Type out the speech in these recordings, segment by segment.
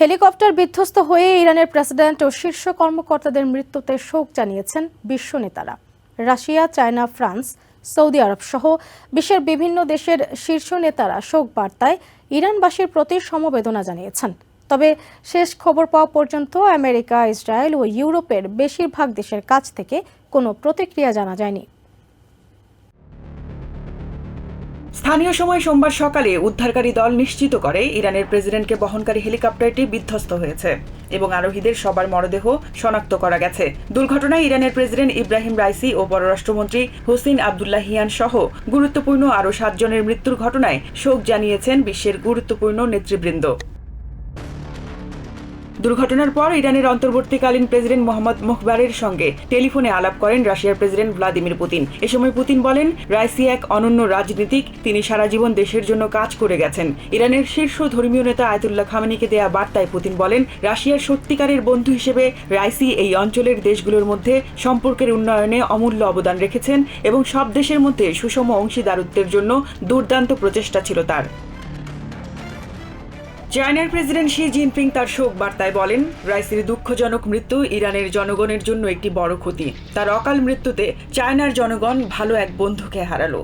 Helicopter বিধ্বস্ত হয়ে ইরানের প্রেসিডেন্ট ও শীর্ষ কর্মকর্তাদের মৃত্যুতে শোক জানিয়েছেন বিশ্ব নেতারা। Russia, China, France, Saudi Arab সহ বিশ্বের বিভিন্ন দেশের শীর্ষ নেতারা শোক বার্তায় ইরানবাসীর প্রতি সমবেদনা জানিয়েছেন। তবে শেষ খবর পাওয়া পর্যন্ত আমেরিকা, ইসরায়েল ও ইউরোপের বেশিরভাগ দেশের কাছ থেকে কোনো প্রতিক্রিয়া জানা যায়নি। স্থানীয় সময় সোমবার সকালে উদ্ধারকারী দল নিশ্চিত করে ইরানের প্রেসিডেন্টকে বহনকারী হেলিকপ্টারটি বিধ্বস্ত হয়েছে এবং আরোহীদের সবার মরদেহ শনাক্ত করা গেছে। দুর্ঘটনায় ইরানের প্রেসিডেন্ট ইব্রাহিম রাইসি ও পররাষ্ট্রমন্ত্রী হোসেন আবদুল্লাহিয়ান সহ গুরুত্বপূর্ণ আরও সাতজনের মৃত্যুর ঘটনায় শোক জানিয়েছেন বিশ্বের গুরুত্বপূর্ণ নেতৃবৃন্দ। দুর্ঘটনার পর ইরানের অন্তর্বর্তীকালীন প্রেসিডেন্ট মোহাম্মদ মুখবারের সঙ্গে টেলিফোনে আলাপ করেন রাশিয়ার প্রেসিডেন্ট ভ্লাদিমির পুতিন। এ সময় পুতিন বলেন রাইসি এক অনন্য রাজনীতিক, তিনি সারা জীবন দেশের জন্য কাজ করে গেছেন। ইরানের শীর্ষ ধর্মীয় নেতা আয়তুল্লাহ খামানিকে দেয়া বার্তায় পুতিন বলেন, রাশিয়ার সত্যিকারের বন্ধু হিসেবে রাইসি এই অঞ্চলের দেশগুলোর মধ্যে সম্পর্কের উন্নয়নে অমূল্য অবদান রেখেছেন এবং সব দেশের মধ্যে সুষম অংশীদারত্বের জন্য দুর্দান্ত প্রচেষ্টা ছিল তার। চায়নার প্রেসিডেন্ট শি জিনপিং তার শোক বার্তায় বলেন, রাইসির দুঃখজনক মৃত্যু ইরানের জনগণের জন্য একটি বড় ক্ষতি। তার অকাল মৃত্যুতে চায়নার জনগণ ভালো এক বন্ধুকে হারালো।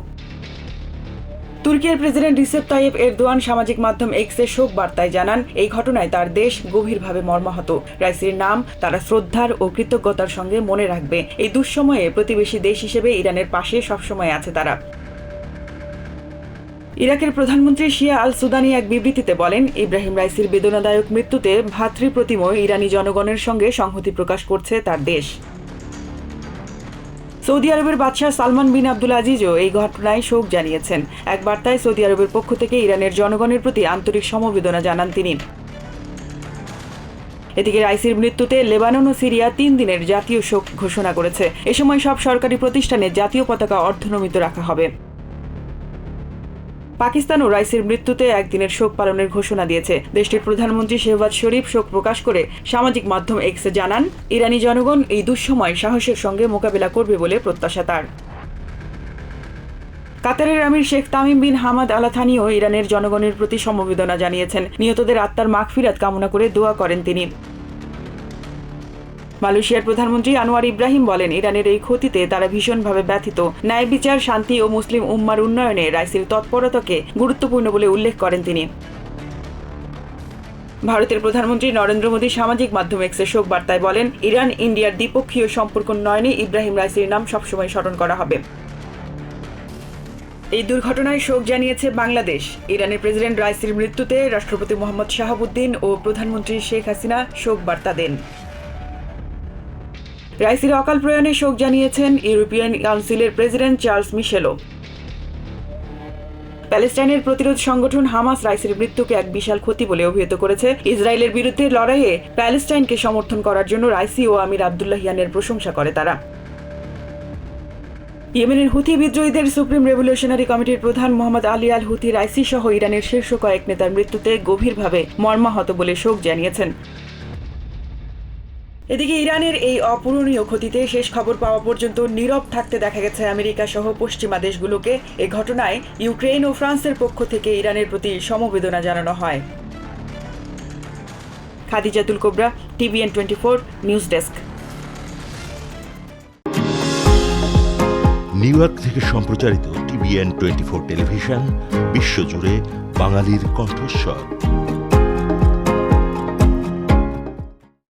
তুর্কির প্রেসিডেন্ট রিসেপ তাইয়েব এরদোয়ান সামাজিক মাধ্যম এক্সে শোক বার্তায় জানান, এই ঘটনায় তার দেশ গভীরভাবে মর্মাহত। রাইসির নাম তারা শ্রদ্ধার ও কৃতজ্ঞতার সঙ্গে মনে রাখবে। এই দুঃসময়ে প্রতিবেশী দেশ হিসেবে ইরানের পাশে সবসময় আছে তারা। ইরাকের প্রধানমন্ত্রী শিয়া আল সুদানি এক বিবৃতিতে বলেন, ইব্রাহিম রাইসির বেদনাদায়ক মৃত্যুতে ভাতৃপ্রতিময় ইরানি জনগণের সঙ্গে সংহতি প্রকাশ করছে তার দেশ। সৌদি আরবের বাদশাহ সালমান বিন আব্দুল আজিজও এই ঘটনায় শোক জানিয়েছেন। এক বার্তায় সৌদি আরবের পক্ষ থেকে ইরানের জনগণের প্রতি আন্তরিক সমবেদনা জানান তিনি। এদিকে রাইসির মৃত্যুতে লেবানন ও সিরিয়া তিন দিনের জাতীয় শোক ঘোষণা করেছে। এ সময় সব সরকারি প্রতিষ্ঠানে জাতীয় পতাকা অর্ধনমিত রাখা হবে। পাকিস্তানও রাইসির মৃত্যুতে একদিনের শোক পালনের ঘোষণা দিয়েছে। দেশটির প্রধানমন্ত্রী শেহবাজ শরীফ শোক প্রকাশ করে সামাজিক মাধ্যম এক্সে জানান, ইরানি জনগণ এই দুঃসময় সাহসের সঙ্গে মোকাবিলা করবে বলে প্রত্যাশা তার। কাতারের আমির শেখ তামিম বিন হামাদ আলাথানিও ইরানের জনগণের প্রতি সমবেদনা জানিয়েছেন। নিহতদের আত্মার মাগফিরাত কামনা করে দোয়া করেন তিনি। মালয়েশিয়ার প্রধানমন্ত্রী আনোয়ার ইব্রাহিম বলেন, ইরানের এই ক্ষতিতে তারা ভীষণভাবে ব্যথিত। ন্যায় বিচার, শান্তি ও মুসলিম উম্মার উন্নয়নে রাইসির তৎপরতাকে গুরুত্বপূর্ণ বলে উল্লেখ করেন তিনি। ভারতের প্রধানমন্ত্রী নরেন্দ্র মোদী সামাজিক মাধ্যমে এক্সে শোক বার্তায় বলেন, ইরান ইন্ডিয়ার দ্বিপক্ষীয় সম্পর্ক উন্নয়নে ইব্রাহিম রাইসির নাম সবসময় স্মরণ করা হবে। এই দুর্ঘটনায় শোক জানিয়েছে বাংলাদেশ। ইরানের প্রেসিডেন্ট রাইসির মৃত্যুতে রাষ্ট্রপতি মোহাম্মদ শাহাবুদ্দিন ও প্রধানমন্ত্রী শেখ হাসিনা শোক বার্তা দেন। রাইসির অকাল প্রয়াণে শোক জানিয়েছেন ইউরোপিয়ান কাউন্সিলের প্রেসিডেন্ট চার্লস মিশেলও। প্যালেস্টাইনের প্রতিরোধ সংগঠন হামাস রাইসির মৃত্যুকে এক বিশাল ক্ষতি বলে অভিহিত করেছে। ইসরায়েলের বিরুদ্ধে লড়াইয়ে প্যালেস্টাইনকে সমর্থন করার জন্য রাইসি ও আমির আবদুল্লাহ আবদুল্লাহিয়ানের প্রশংসা করে তারা। ইয়েমেনের হুথি বিদ্রোহীদের সুপ্রিম রেভলিউশনারি কমিটির প্রধান Mohammad Ali al Houthi Raisi সহ ইরানের শীর্ষ কয়েক নেতার মৃত্যুতে গভীরভাবে মর্মাহত বলে শোক জানিয়েছেন। এদিকে ইরানের এই অপূরণীয় ক্ষতিতে শেষ খবর পাওয়া পর্যন্ত নীরব থাকতে দেখা গেছে আমেরিকা সহ পশ্চিমা দেশগুলোকে। এ ঘটনায় ইউক্রেন ও ফ্রান্সের পক্ষ থেকে ইরানের প্রতি সমবেদনা জানানো হয়। Khadijatul Kobra, TVN twenty four, news desk. New York থেকে সম্প্রচারিত টিভিএন টোয়েন্টি ফোর টেলিভিশন, বিশ্বজুড়ে বাঙালির কণ্ঠস্বর।